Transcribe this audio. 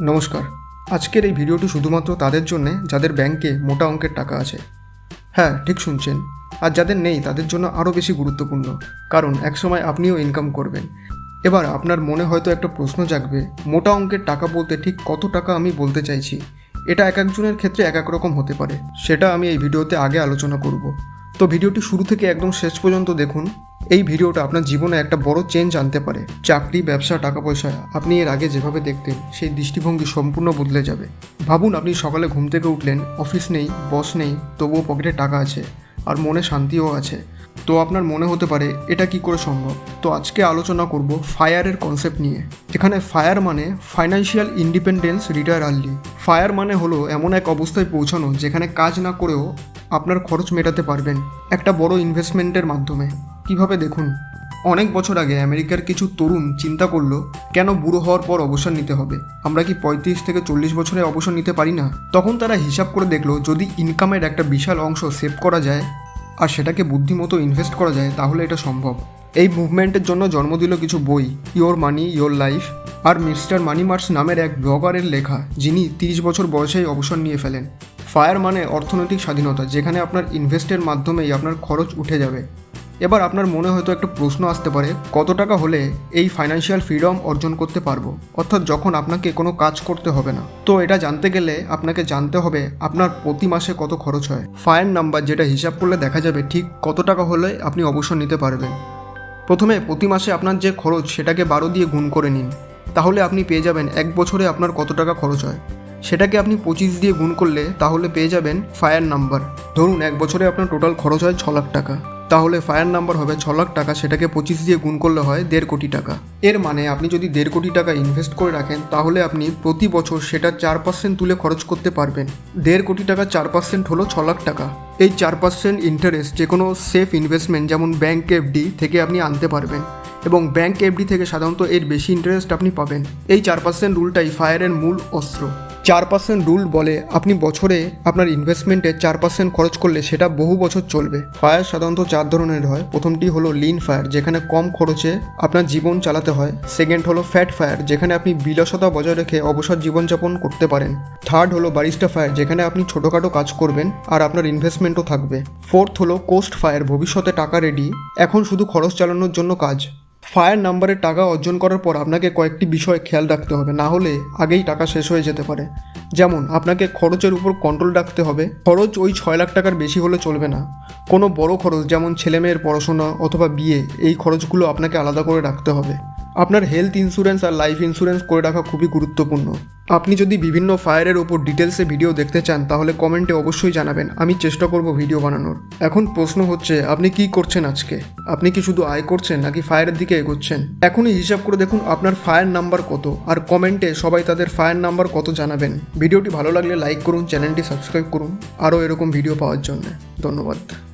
নমস্কার। আজকের এই ভিডিওটি শুধুমাত্র তাদের জন্যে, যাদের ব্যাংকে মোটা অঙ্কের টাকা আছে। হ্যাঁ ঠিক শুনছেন। আর যাদের নেই, তাদের জন্য আরও বেশি গুরুত্বপূর্ণ, কারণ একসময় আপনিও ইনকাম করবেন। এবার আপনার মনে হয়তো একটা প্রশ্ন জাগবে, মোটা অঙ্কের টাকা বলতে ঠিক কত টাকা আমি বলতে চাইছি? এটা এক একজনের ক্ষেত্রে এক এক রকম হতে পারে। সেটা আমি এই ভিডিওতে আগে আলোচনা করব। তো ভিডিওটি শুরু থেকে একদম শেষ পর্যন্ত দেখুন। এই ভিডিওটা আপনার জীবনে একটা বড় চেঞ্জ আনতে পারে। চাকরি, ব্যবসা, টাকা পয়সা, আপনি এর আগে যেভাবে দেখতেন, সেই দৃষ্টিভঙ্গি সম্পূর্ণ বদলে যাবে। ভাবুন, আপনি সকালে ঘুম থেকে উঠলেন অফিস নেই বস নেই, তবুও পকেটে টাকা আছে, আর মনে শান্তিও আছে। তো আপনার মনে হতে পারে, এটা কি করে সম্ভব? তো আজকে আলোচনা করব ফায়ারের কনসেপ্ট নিয়ে। এখানে ফায়ার মানে financial independence retire early fire মানে হলো এমন এক অবস্থায় পৌঁছানো, যেখানে কাজ না করেও আপনার খরচ মেটাতে পারবেন একটা বড় ইনভেস্টমেন্টের মাধ্যমে। কীভাবে দেখুন? অনেক বছর আগে আমেরিকার কিছু তরুণ চিন্তা করল, কেন বুড়ো হওয়ার পর অবসর নিতে হবে? আমরা কি পঁয়ত্রিশ থেকে চল্লিশ বছরে অবসর নিতে পারি না? তখন তারা হিসাব করে দেখল, যদি ইনকামের একটা বিশাল অংশ সেভ করা যায় আর সেটাকে বুদ্ধিমতো ইনভেস্ট করা যায়, তাহলে এটা সম্ভব। এই মুভমেন্টের জন্য জন্ম দিল কিছু বই ইয়োর মানি ইয়োর লাইফ আর মিস্টার মানি মার্স নামের এক ব্লগারের লেখা, যিনি তিরিশ বছর বয়সেই অবসর নিয়ে ফেলেন। ফায়ার মানে অর্থনৈতিক স্বাধীনতা, যেখানে আপনার ইনভেস্টের মাধ্যমেই আপনার খরচ উঠে যাবে। এবার আপনার মনে হয়তো একটা প্রশ্ন আসতে পারে, কত টাকা হলে এই ফাইন্যান্সিয়াল ফ্রিডম অর্জন করতে পারব? অর্থাৎ যখন আপনাকে কোনো কাজ করতে হবে না। তো এটা জানতে গেলে আপনাকে জানতে হবে আপনার প্রতি মাসে কত খরচ হয়। ফায়ার নাম্বার যেটা হিসাব করলে দেখা যাবে ঠিক কত টাকা হলে আপনি অবসর নিতে পারবেন। প্রথমে প্রতি মাসে আপনার যে খরচ সেটাকে বারো দিয়ে গুণ করে নিন। তাহলে আপনি পেয়ে যাবেন এক বছরে আপনার কত টাকা খরচ হয়। সেটাকে আপনি পঁচিশ দিয়ে গুণ করলে তাহলে পেয়ে যাবেন ফায়ার নাম্বার ধরুন এক বছরে আপনার টোটাল খরচ হয় ছ লাখ টাকা। তাহলে ফায়ার নাম্বার হবে ছ লাখ টাকা, সেটাকে পঁচিশ দিয়ে গুণ করলে হয় দেড় কোটি টাকা। এর মানে আপনি যদি দেড় কোটি টাকা ইনভেস্ট করে রাখেন, তাহলে আপনি প্রতি বছর সেটা চার পার্সেন্ট তুলে খরচ করতে পারবেন। দেড় কোটি টাকা চার পার্সেন্ট হলো ছ লাখ টাকা। এই চার পার্সেন্ট ইন্টারেস্ট যে কোনো সেফ ইনভেস্টমেন্ট যেমন ব্যাঙ্ক এফডি থেকে আপনি আনতে পারবেন এবং ব্যাঙ্ক এফডি থেকে সাধারণত এর বেশি ইন্টারেস্ট আপনি পাবেন। এই চার পার্সেন্ট রুলটাই ফায়ারের মূল অস্ত্র। চার পার্সেন্ট রুল বলে আপনি বছরে আপনার ইনভেস্টমেন্টে চার পার্সেন্ট খরচ করলে সেটা বহু বছর চলবে। ফায়ার সাধারণত চার ধরনের হয়। প্রথমটি হলো লিন ফায়ার যেখানে কম খরচে আপনার জীবন চালাতে হয়। সেকেন্ড হলো ফ্যাট ফায়ার যেখানে আপনি বিলসতা বজায় রেখে অবসর জীবনযাপন করতে পারেন। থার্ড হলো বারিস্টা ফায়ার যেখানে আপনি ছোটোখাটো কাজ করবেন আর আপনার ইনভেস্টমেন্টও থাকবে। ফোর্থ হলো কোস্ট ফায়ার ভবিষ্যতে টাকা রেডি এখন শুধু খরচ চালানোর জন্য কাজ। ফায়ার নাম্বারে টাকা অর্জন করার পর আপনাকে কয়েকটি বিষয় খেয়াল রাখতে হবে, না হলে আগেই টাকা শেষ হয়ে যেতে পারে। যেমন, আপনাকে খরচের উপর কন্ট্রোল রাখতে হবে। খরচ ওই ছয় লাখ টাকার বেশি হলে চলবে না। কোনো বড় খরচ, যেমন ছেলেমেয়ের পড়াশোনা অথবা বিয়ে, এই খরচগুলো আপনাকে আলাদা করে রাখতে হবে। আপনার হেলথ ইন্স্যুরেন্স আর লাইফ ইন্স্যুরেন্স করে রাখা খুবই গুরুত্বপূর্ণ। আপনি যদি বিভিন্ন ফায়ারের ওপর ডিটেলসে ভিডিও দেখতে চান, তাহলে কমেন্টে অবশ্যই জানাবেন। আমি চেষ্টা করব ভিডিও বানানোর। এখন প্রশ্ন হচ্ছে, আপনি কি করছেন আজকে? আপনি কি শুধু আয় করছেন নাকি ফায়ারের দিকে এগোচ্ছেন? এখনই হিসাব করে দেখুন আপনার ফায়ার নাম্বার কত, আর কমেন্টে সবাই তাদের ফায়ার নাম্বার কত জানাবেন। ভিডিওটি ভালো লাগলে লাইক করুন চ্যানেলটি সাবস্ক্রাইব করুন। আরও এরকম ভিডিও পাওয়ার জন্য। ধন্যবাদ।